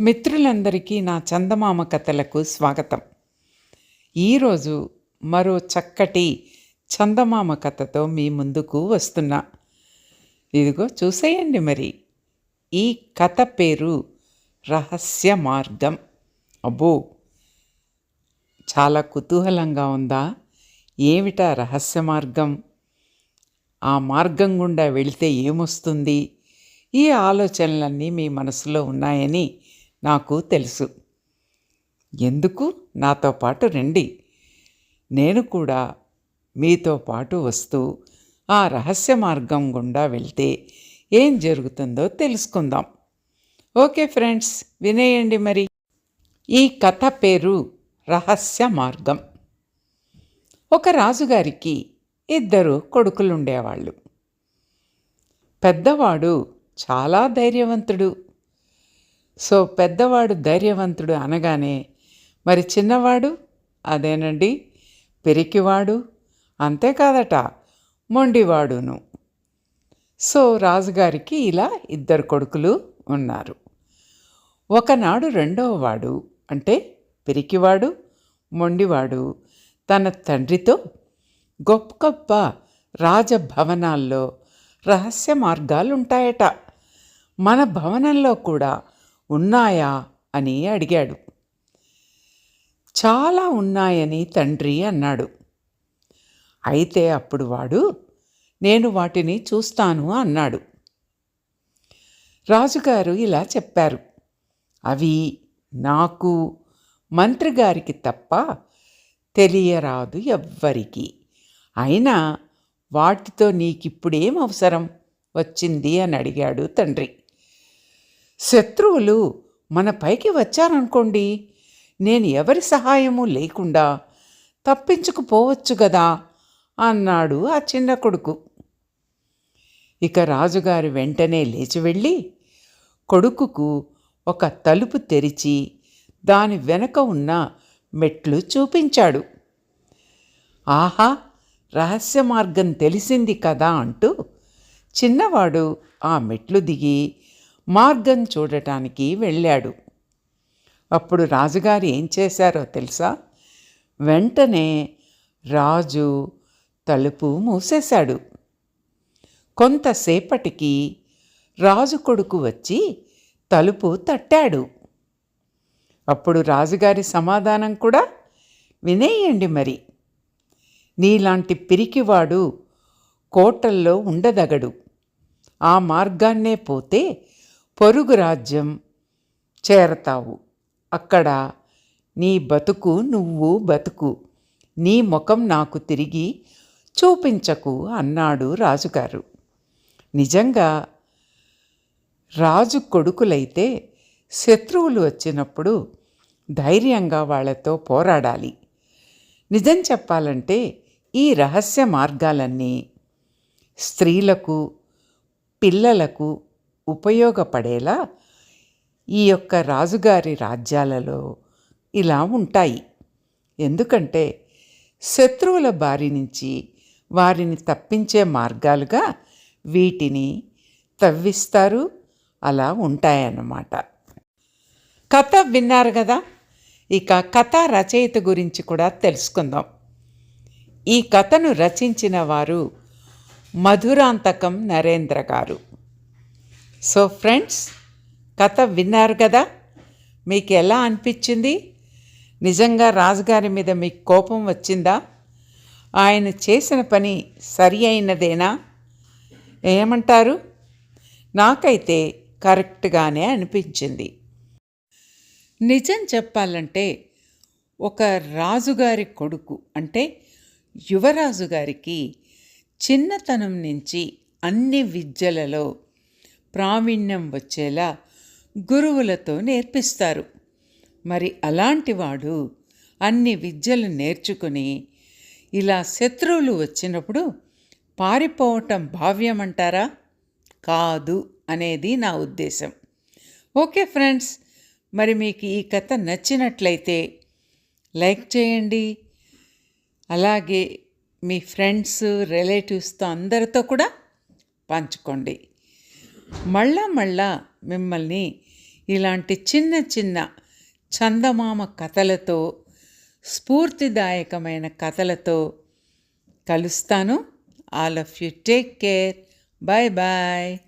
మిత్రులందరికీ నా చందమామ కథలకు స్వాగతం. ఈరోజు మరో చక్కటి చందమామ కథతో మీ ముందుకు వస్తున్నా. ఇదిగో చూసేయండి మరి. ఈ కథ పేరు రహస్య మార్గం. అబ్బో! చాలా కుతూహలంగా ఉందా? ఏమిటా రహస్య మార్గం? ఆ మార్గం గుండా వెళితే ఏమొస్తుంది? ఈ ఆలోచనలన్నీ మీ మనసులో ఉన్నాయని నాకు తెలుసు. ఎందుకు? నాతో పాటు రండి. నేను కూడా మీతో పాటు వస్తూ ఆ రహస్య మార్గం గుండా వెళ్తే ఏం జరుగుతుందో తెలుసుకుందాం. ఓకే ఫ్రెండ్స్ వినేయండి మరి. ఈ కథ పేరు రహస్య మార్గం. ఒక రాజుగారికి ఇద్దరు కొడుకులుండేవాళ్ళు. పెద్దవాడు చాలా ధైర్యవంతుడు. సో పెద్దవాడు ధైర్యవంతుడు అనగానే మరి చిన్నవాడు? అదేనండి పెరికివాడు అంతేకాదట మొండివాడును. సో రాజుగారికి ఇలా ఇద్దరు కొడుకులు ఉన్నారు. ఒకనాడు రెండవ వాడు అంటే పిరికివాడు మొండివాడు తన తండ్రితో గొప్ప గొప్ప రాజభవనాల్లో రహస్య మార్గాలు ఉంటాయట మన భవనంలో కూడా ఉన్నాయా అని అడిగాడు. చాలా ఉన్నాయని తండ్రి అన్నాడు. అయితే అప్పుడు వాడు నేను వాటిని చూస్తాను అన్నాడు. రాజుగారు ఇలా చెప్పారు. అవి నాకు మంత్రిగారికి తప్ప తెలియరాదు ఎవ్వరికి. అయినా వాటితో నీకిప్పుడేం అవసరం? వచ్చింది అని అడిగాడు తండ్రి. శత్రువులు మన పైకి వచ్చారనుకోండి నేను ఎవరి సహాయము లేకుండా తప్పించుకుపోవచ్చు గదా అన్నాడు ఆ చిన్న కొడుకు. ఇక రాజుగారు వెంటనే లేచి వెళ్ళి కొడుకుకు ఒక తలుపు తెరిచి దాని వెనక ఉన్న మెట్లు చూపించాడు. ఆహా రహస్య మార్గం తెలిసింది కదా అంటూ చిన్నవాడు ఆ మెట్లు దిగి మార్గం చూడటానికి వెళ్ళాడు. అప్పుడు రాజుగారు ఏం చేశారో తెలుసా? వెంటనే రాజు తలుపు మూసేశాడు. కొంతసేపటికి రాజు కొడుకు వచ్చి తలుపు తట్టాడు. అప్పుడు రాజుగారి సమాధానం కూడా వినేయండి మరి. నీలాంటి పిరికివాడు కోటల్లో ఉండదగడు. ఆ మార్గాన్నే పోతే పొరుగు రాజ్యం చేరతావు. అక్కడ నీ బతుకు నువ్వు బతుకు. నీ ముఖం నాకు తిరిగి చూపించకు అన్నాడు రాజుగారు. నిజంగా రాజు కొడుకులైతే శత్రువులు వచ్చినప్పుడు ధైర్యంగా వాళ్ళతో పోరాడాలి. నిజం చెప్పాలంటే ఈ రహస్య మార్గాలన్నీ స్త్రీలకు పిల్లలకు ఉపయోగపడేలా ఈ యొక్క రాజుగారి రాజ్యాలలో ఇలా ఉంటాయి. ఎందుకంటే శత్రువుల బారి నుంచి వారిని తప్పించే మార్గాలుగా వీటిని తవ్విస్తారు. అలా ఉంటాయన్నమాట. కథ విన్నారు కదా? ఇక కథ రచయిత గురించి కూడా తెలుసుకుందాం. ఈ కథను రచించిన వారు మధురాంతకం నరేంద్ర గారు. సో ఫ్రెండ్స్ కథ విన్నారు కదా? మీకు ఎలా అనిపించింది? నిజంగా రాజుగారి మీద మీకు కోపం వచ్చిందా? ఆయన చేసిన పని సరి అయినదేనా? ఏమంటారు? నాకైతే కరెక్ట్గానే అనిపించింది. నిజం చెప్పాలంటే ఒక రాజుగారి కొడుకు అంటే యువరాజు గారికి చిన్నతనం నుంచి అన్ని విద్యలలో ప్రావీణ్యం వచ్చేలా గురువులతో నేర్పిస్తారు. మరి అలాంటివాడు అన్ని విద్యలు నేర్చుకుని ఇలా శత్రువులు వచ్చినప్పుడు పారిపోవటం భావ్యమంటారా? కాదు అనేది నా ఉద్దేశం. ఓకే ఫ్రెండ్స్ మరి మీకు ఈ కథ నచ్చినట్లయితే లైక్ చేయండి. అలాగే మీ ఫ్రెండ్స్ రిలేటివ్స్తో అందరితో కూడా పంచుకోండి. మళ్ళా మళ్ళా మిమ్మల్ని ఇలాంటి చిన్న చిన్న చందమామ కథలతో స్ఫూర్తిదాయకమైన కథలతో కలుస్తాను. All of you take care bye bye